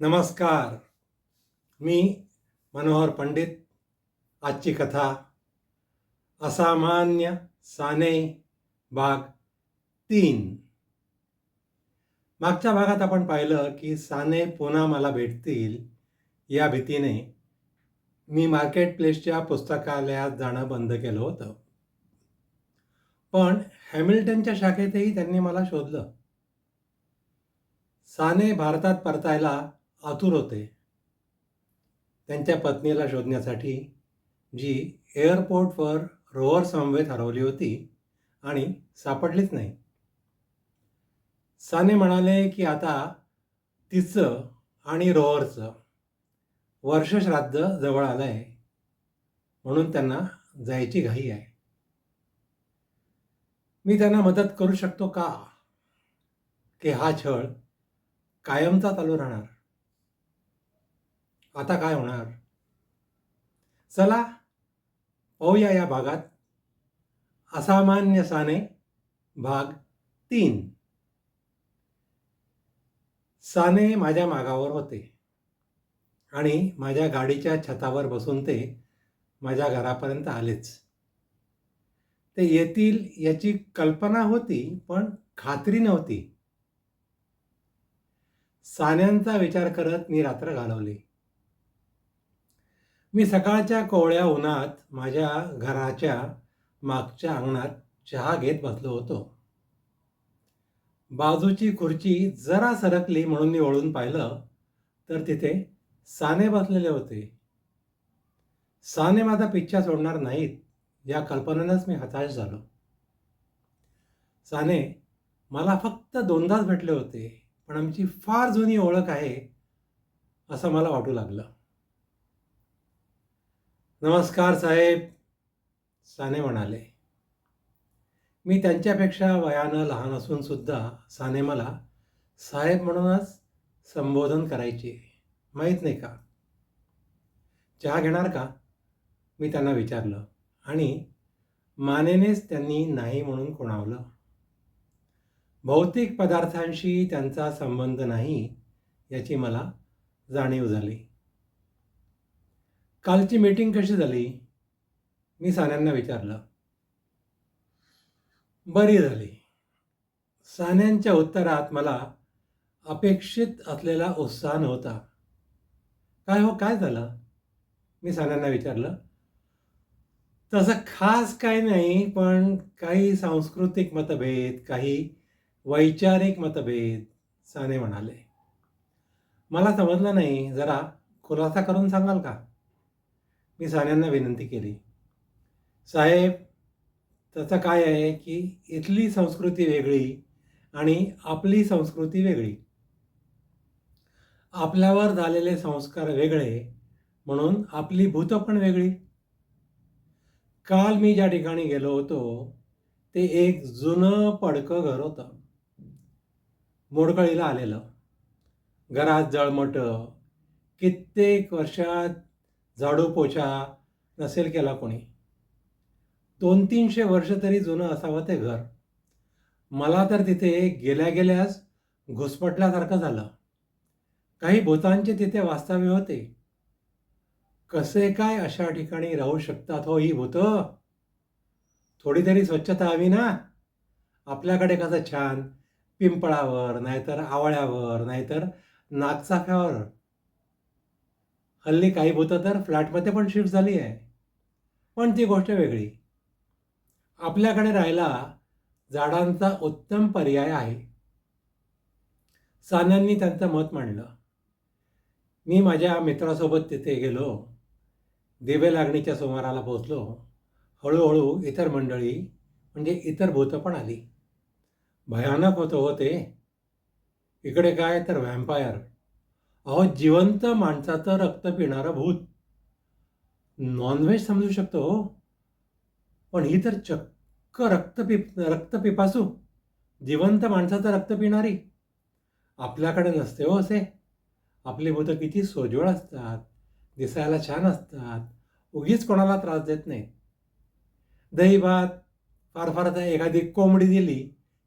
नमस्कार. मी मनोहर पंडित. आजची कथा असामान्य साने भाग तीन. मागच्या भागात आपण पाहिलं की साने पुन्हा मला भेटतील या भीतीने मी मार्केट प्लेसच्या पुस्तकालयात जाणं बंद केलं होतं. पण हॅमिल्टनच्या शाखेतही त्यांनी मला शोधलं. साने भारतात परतायला आतुर होते. त्यांच्या पत्नीला शोधण्यासाठी जी एअरपोर्टवर रोअर समवेत हरवली होती आणि सापडलीच नाही. साने म्हणाले की आता तिचं आणि रोअरचं वर्षश्राद्ध जवळ आलं आहे म्हणून त्यांना जायची घाई आहे. मी त्यांना मदत करू शकतो का? की हा छळ कायमचा चालू राहणार? आता काय होणार? चला पाहूया या भागात. असामान्य साने भाग तीन. साने माझ्या मागावर होते आणि माझ्या गाडीच्या छतावर बसून ते माझ्या घरापर्यंत आलेच. ते येतील याची कल्पना होती पण खात्री नव्हती. सान्यांचा विचार करत मी रात्र घालवली. मी सकाळच्या कोवळ्या उन्हात माझ्या घराच्या मागच्या अंगणात चहा घेत बसलो होतो. बाजूची खुर्ची जरा सरकली म्हणून मी वळून पाहिलं तर तिथे साने बसलेले होते. साने माझा पिच्छा सोडणार नाहीत या कल्पनेनंच मी हताश झालो. साने मला फक्त दोनदाच भेटले होते पण आमची फार जुनी ओळख आहे असं मला वाटू लागलं. नमस्कार साहेब. साने म्हणाले. मी त्यांच्यापेक्षा वयानं लहान असून सुद्धा साने मला साहेब म्हणूनच संबोधन करायचे. माहीत नाही का? चहा घेणार का? मी त्यांना विचारलं आणि मानेनेच त्यांनी नाही म्हणून कोणावलं. भौतिक पदार्थांशी त्यांचा संबंध नाही याची मला जाणीव झाली. कालची मीटिंग कशी झाली? मी सान्यांना विचारलं. बरी झाली. सान्यांच्या उत्तरात मला अपेक्षित असलेला उत्साह नव्हता. काय हो काय झालं? मी सान्यांना विचारलं. तसं खास काय नाही पण काही सांस्कृतिक मतभेद काही वैचारिक मतभेद साने म्हणाले. मला समजलं नाही. जरा खुलासा करून सांगाल का? मी साण्यांना विनंती केली. साहेब त्याचं काय आहे की इथली संस्कृती वेगळी आणि आपली संस्कृती वेगळी. आपल्यावर झालेले संस्कार वेगळे म्हणून आपली भूतं पण वेगळी. काल मी ज्या ठिकाणी गेलो होतो ते एक जुनं पडकं घर होतं. मोडकळीला आलेलं. घरात जळमट. कित्येक वर्षात झाडू पोछा नसेल केला कोणी. दोन तीनशे वर्ष तरी जुनं असावं ते घर. मला तर तिथे गेल्या गेल्यास घुसपटल्यासारखं झालं. काही भूतांचे तिथे वास्तव्य होते. कसे काय अशा ठिकाणी राहू शकतात हो ही भूतं? थोडी तरी स्वच्छता हवी ना? आपल्याकडे कसं छान पिंपळावर नाहीतर आवळ्यावर नाहीतर नागचाफ्यावर हल्ली काही भूतं तर फ्लॅटमध्ये पण शिफ्ट झाली आहे. पण ती गोष्ट वेगळी. आपल्याकडे राहायला झाडांचा उत्तम पर्याय आहे. सान्यांनी त्यांचं मत मांडलं. मी माझ्या मित्रासोबत तिथे गेलो. दिवे लागणीच्या सुमाराला पोचलो हळूहळू इतर मंडळी म्हणजे इतर भूतं पण आली. भयानक होतं होते. इकडे काय तर व्हॅम्पायर अहो जिवंत माणसाचं रक्त पिणारं भूत. नॉनव्हेज समजू शकतो हो. पण ही तर चक्क रक्त पिप रक्त पिपासू. जिवंत माणसाचं रक्त पिणारी. आपल्याकडे नसते हो असे. आपली भूतं किती सोज्वळ असतात दिसायला छान असतात. उगीच कोणाला त्रास देत नाही दही भात फार फार आता एखादी कोंबडी दिली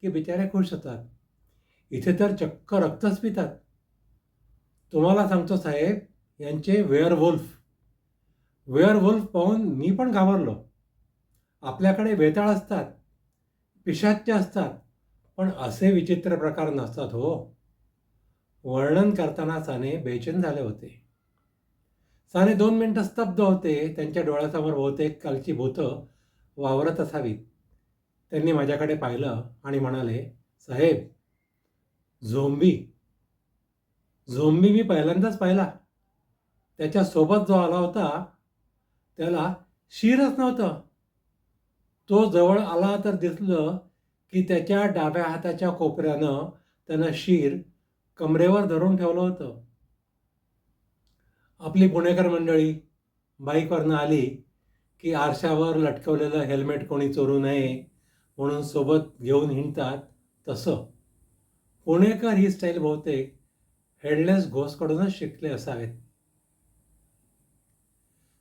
की बिचारे खुश होतात. इथे तर चक्क रक्तच पितात. तुम्हाला सांगतो साहेब यांचे वेअरवुल्फ वेअरवुल्फ पाहून मी पण घाबरलो. आपल्याकडे वेताळ असतात पिशाच्य असतात पण असे विचित्र प्रकार नसतात हो. वर्णन करताना साने बेचैन झाले होते. साने दोन मिनटं स्तब्ध होते त्यांच्या डोळ्यासमोर बहुतेक कालची भूतं वावरत असावीत. त्यांनी माझ्याकडे पाहिलं आणि म्हणाले साहेब झोंबी. झोंबी मी पहिल्यांदाच पाहिला. त्याच्यासोबत जो आला होता त्याला शिरच नव्हतं. तो जवळ आला तर दिसलं की त्याच्या डाव्या हाताच्या कोपऱ्यानं त्यानं शिर कमरेवर धरून ठेवलं होतं. आपली पुणेकर मंडळी बाईकवरनं आली की आरशावर लटकवलेलं हेल्मेट कोणी चोरू नये म्हणून सोबत घेऊन हिंडतात तसं. पुणेकर ही स्टाईल बहुतेक हेडलेस घोसकडूनच शिकले असावेत.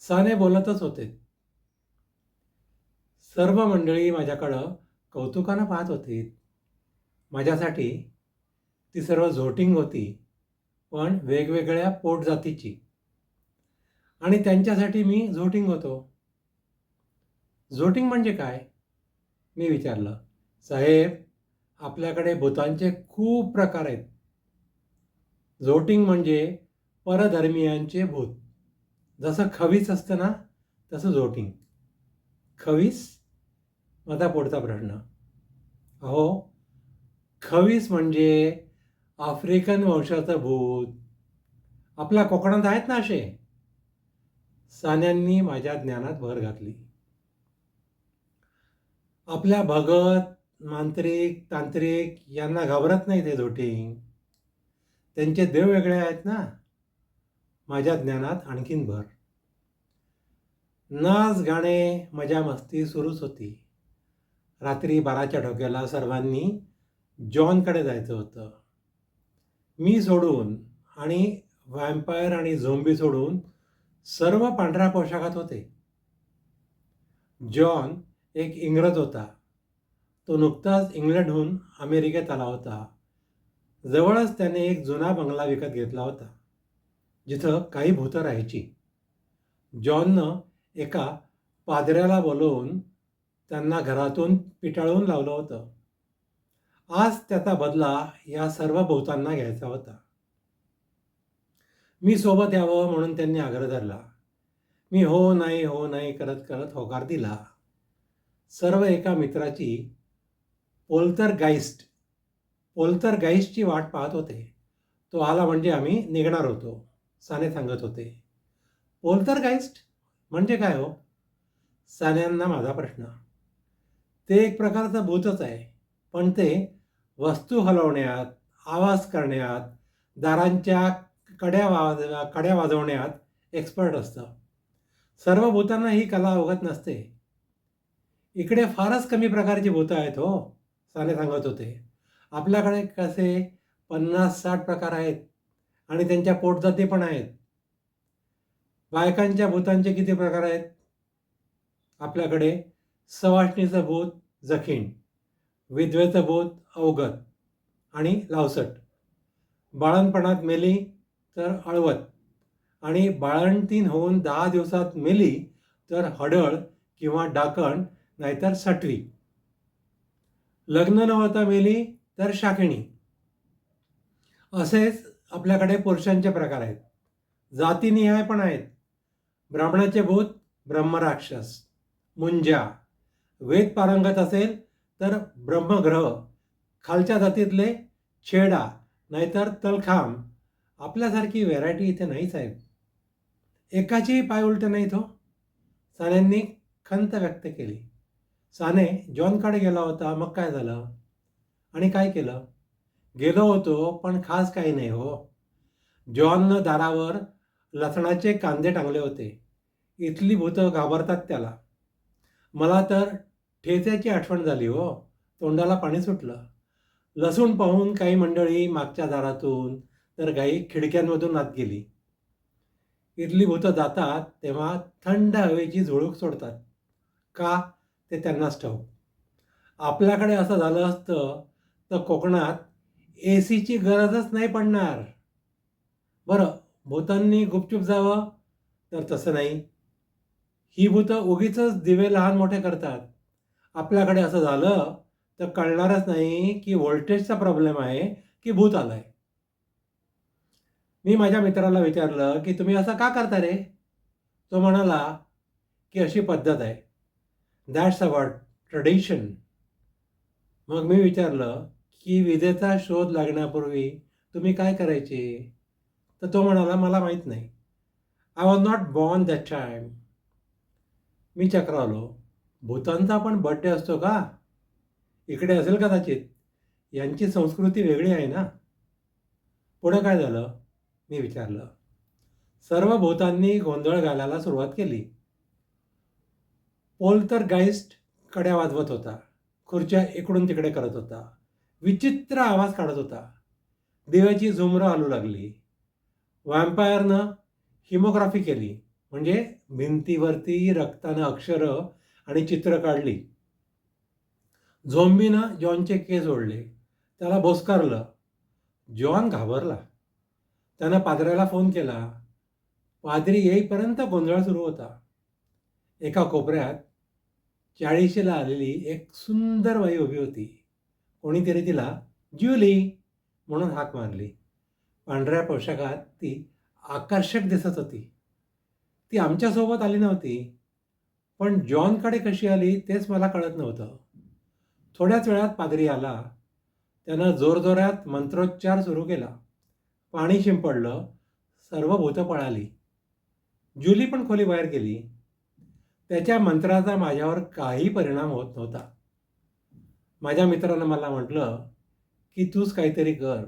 साने बोलतच होते. सर्व मंडळी माझ्याकडं कौतुकानं पाहत होती. माझ्यासाठी ती सर्व झोटिंग होती पण वेगवेगळ्या पोटजातीची आणि त्यांच्यासाठी मी झोटिंग होतो. झोटिंग म्हणजे काय? मी विचारलं. साहेब आपल्याकडे भूतांचे खूप प्रकार आहेत. झोटिंग म्हणजे परधर्मियांचे भूत. जसं खवीस असतं ना तसं झोटिंग खवीस माझा पुढचा प्रश्न. अहो खवीस म्हणजे आफ्रिकन वंशाचं भूत. आपल्या कोकणात आहेत ना असे? सान्यांनी माझ्या ज्ञानात भर घातली. आपल्या भगत मांत्रिक तांत्रिक यांना घाबरत नाही ते झोटिंग त्यांचे देव वेगळे आहेत ना? माझ्या ज्ञानात आणखीन भर. नाच गाणे मजा मस्ती सुरूच होती. रात्री बाराच्या ढोक्याला सर्वांनी जॉनकडे जायचं होतं. मी सोडून आणि व्हॅम्पायर आणि झोंबी सोडून सर्व पांढऱ्या पोशाखात होते. जॉन एक इंग्रज होता. तो नुकताच इंग्लंडहून अमेरिकेत आला होता. जवळच त्याने एक जुना बंगला विकत घेतला होता जिथं काही भूतं राहायची. जॉननं एका पादऱ्याला बोलवून त्यांना घरातून पिटाळून लावलं होतं. आज त्याचा बदला या सर्व भूतांना घ्यायचा होता. मी सोबत यावं म्हणून त्यांनी आग्रह धरला. मी हो नाही हो नाही करत करत होकार दिला. सर्व एका मित्राची पोल्तर गाईस्ट ओलतर गाईस्टची वाट पाहत होते. तो आला म्हणजे आम्ही निघणार होतो साने सांगत होते. ओलतर गाईस्ट म्हणजे काय हो? सान्यांना माझा प्रश्न. ते एक प्रकारचं भूतच आहे पण ते वस्तू हलवण्यात आवाज करण्यात दारांच्या कड्या वाज कड्या वाजवण्यात एक्सपर्ट असतं. सर्व भूतांना ही कला अवगत नसते. इकडे फारच कमी प्रकारची भूतं आहेत हो साने सांगत होते. आपल्याकडे कसे पन्नास साठ प्रकार आहेत आणि त्यांच्या पोटजाती पण आहेत. बायकांच्या भूतांचे किती प्रकार आहेत? आपल्याकडे सवाष्णीचं भूत जखीण विधवेचं भूत अवगत आणि लावसट. बाळणपणात मेली तर अळवत आणि बाळंतीन होऊन दहा दिवसात मेली तर हडळ किंवा डाकण नाहीतर सटवी लग्न न होता मेली तर शाकिणी. असेच आपल्याकडे पुरुषांचे प्रकार आहेत. जातीनिहाय पण आहेत. ब्राह्मणाचे भूत ब्रह्मराक्षस. मुंजा. वेद पारंगत असेल तर ब्रह्मग्रह. खालच्या जातीतले छेडा नाहीतर तलखाम आपल्यासारखी व्हेरायटी इथे नाही साहेब. एकाचीही पाय उलट नाहीत हो. सानेंनी खंत व्यक्त केली. साने जॉनकडे गेला होता. मग काय झालं? आणि काय केलं? गेलो होतो पण खास काही नाही हो. जॉननं दारावर लसणाचे कांदे टांगले होते. इथली भूतं घाबरतात त्याला. मला तर ठेच्याची आठवण झाली हो. तोंडाला पाणी सुटलं. लसूण पाहून काही मंडळी मागच्या दारातून तर काही खिडक्यांमधून आत गेली. इथली भूतं जातात तेव्हा थंड हवेची झुळूक सोडतात. का? ते त्यांनाच ठाऊक. आपल्याकडे असं झालं असतं तर कोकणात ए सीची गरजच नाही पडणार. बरं भूतांनी गुपचूप जावं? तर तसं नाही. ही भूतं उगीच दिवे लहान मोठे करतात. आपल्याकडे असं झालं तर कळणारच नाही की व्होल्टेजचा प्रॉब्लेम आहे की भूत आलंय. मी माझ्या मित्राला विचारलं की तुम्ही असं का करता रे? तो म्हणाला की अशी पद्धत आहे. दॅट्स अवर ट्रेडिशन मग मी विचारलं की विजेचा शोध लागण्यापूर्वी तुम्ही काय करायचे? तर तो म्हणाला मला माहीत नाही. I was not born that time मी चक्रावलो. भूतांचा पण बड्डे असतो का? इकडे असेल कदाचित. यांची संस्कृती वेगळी आहे ना? पुढं काय झालं? मी विचारलं. सर्व भूतांनी गोंधळ घालायला सुरुवात केली. पोल तर गाईस्ट कड्या वाजवत होता. खुर्च्या इकडून तिकडे करत होता. विचित्र आवाज काढत होता. देवाची झुमरं आलू लागली. वॅम्पायरनं हिमोग्राफी केली. म्हणजे भिंतीवरती रक्तानं अक्षरं आणि चित्र काढली. झोंबीनं जॉनचे केस ओढले. त्याला बोस्कारलं जॉन घाबरला. त्यानं पादऱ्याला फोन केला. पादरी येईपर्यंत गोंधळ सुरू होता. एका कोपऱ्यात चाळीशीला आलेली एक सुंदर बाई उभी होती. कोणीतरी तिला ज्युली म्हणून हाक मारली. पांढऱ्या पोशाखात ती आकर्षक दिसत होती. ती आमच्यासोबत आली नव्हती. पण जॉनकडे कशी आली तेच मला कळत नव्हतं. थोड्याच वेळात पादरी आला. त्यानं जोरजोरात मंत्रोच्चार सुरू केला. पाणी शिंपडलं. सर्व भूतं पळाली. जुली पण खोली बाहेर गेली. त्याच्या मंत्राचा माझ्यावर काही परिणाम होत नव्हता. माझ्या मित्रानं मला म्हटलं की तूच काहीतरी कर.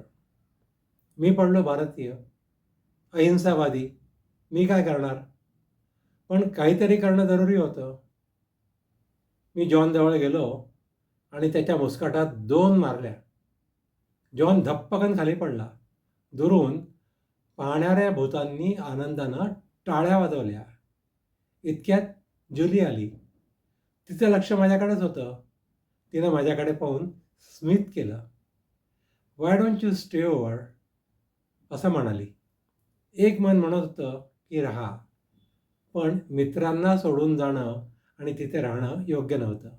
मी पडलो भारतीय अहिंसावादी. मी काय करणार? पण काहीतरी करणं जरुरी होतं. मी जॉनजवळ गेलो आणि त्याच्या मुस्काटात दोन मारल्या. जॉन धप्पकन खाली पडला. दुरून पाहणाऱ्या भूतांनी आनंदानं टाळ्या वाजवल्या. इतक्यात जुली आली. तिचं लक्ष माझ्याकडेच होतं. तिनं माझ्याकडे पाहून स्मित केलं. Why don't you stay over असं म्हणाली. एक मन म्हणत होतं की राहा. पण मित्रांना सोडून जाणं आणि तिथे राहणं योग्य नव्हतं.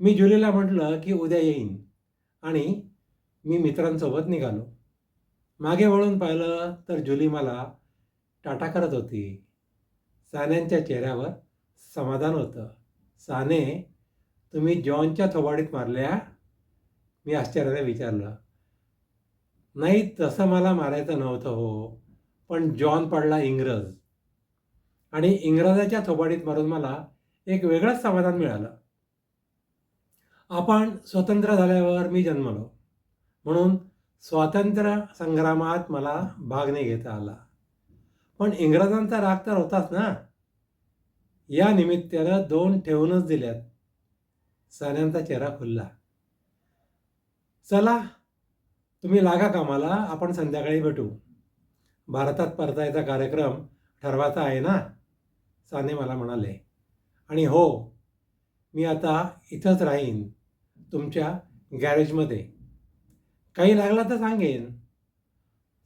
मी जुलीला म्हटलं की उद्या येईन. आणि मी मित्रांसोबत निघालो. मागे वळून पाहिलं तर जुली मला टाटा करत होती. सान्यांच्या चेहऱ्यावर समाधान होतं. साने तुम्ही जॉनच्या थवाडीत मारल्या मी आश्चर्याने विचारलं नाही तसं मला मारायचं नव्हतं हो पण जॉन पडला इंग्रज. आणि इंग्रजाच्या थोबाडीत मारून मला एक वेगळंच समाधान मिळालं. आपण स्वतंत्र झाल्यावर मी जन्मलो. म्हणून स्वातंत्र्य संग्रामात मला भाग नाही घेता आला. पण इंग्रजांचा राग तर होताच ना. या निमित्तानं दोन ठेवूनच दिल्यात. सान्यांचा चेहरा खुलला. चला तुम्ही लागा कामाला आपण संध्याकाळी भेटू. भारतात परतायचा कार्यक्रम ठरवायचा आहे ना? साने मला म्हणाले. आणि हो मी आता इथंच राहीन तुमच्या गॅरेजमध्ये. काही लागला तर सांगेन.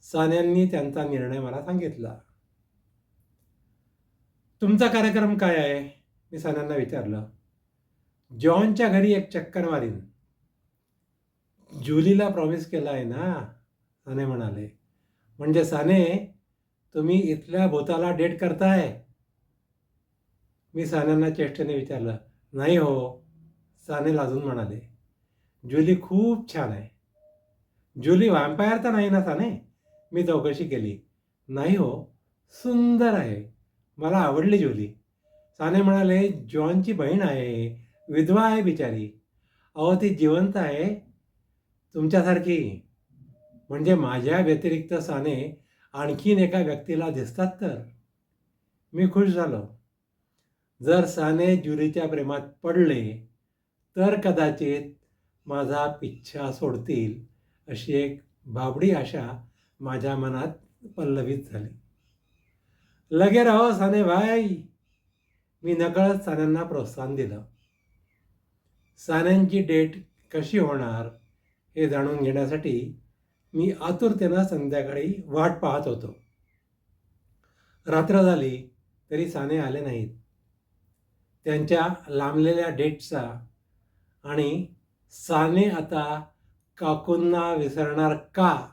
सान्यांनी त्यांचा निर्णय मला सांगितला. तुमचा कार्यक्रम काय आहे? मी सान्यांना विचारलं. जॉनच्या घरी एक चक्कर मारीन. जुलीला प्रॉमिस केला आहे ना साने म्हणाले. म्हणजे साने तुम्ही इथल्या भूताला डेट करताय? मी सान्यांना चेष्टेने विचारलं. नाही हो साने लाजून म्हणाले. जुली खूप छान आहे. जुली व्हॅम्पायर तर नाही ना साने? मी चौकशी केली. नाही हो सुंदर आहे. मला आवडली जुली साने म्हणाले जॉनची बहीण आहे. विधवा आहे बिचारी. अहो ती जिवंत आहे. तुमच्यासारखी. म्हणजे माझ्या व्यतिरिक्त साने आणखीन एका व्यक्तीला दिसतात तर? मी खुश झालो. जर साने जुलीच्या प्रेमात पडले तर कदाचित माझा पिच्छा सोडतील अशी एक भाबडी आशा माझ्या मनात पल्लवित झाली. लगे राहो साने भाई. मी नकळत सान्यांना प्रोत्साहन दिलं. सान्यांची डेट कशी होणार हे जाणून घेण्यासाठी मी आतुरतेनं संध्याकाळी वाट पाहत होतो. रात्र झाली तरी साने आले नाहीत. त्यांच्या लांबलेल्या डेटचा आणि साने आता काकूंना विसरणार का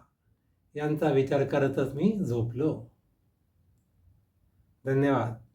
यांचा विचार करतच मी झोपलो. धन्यवाद.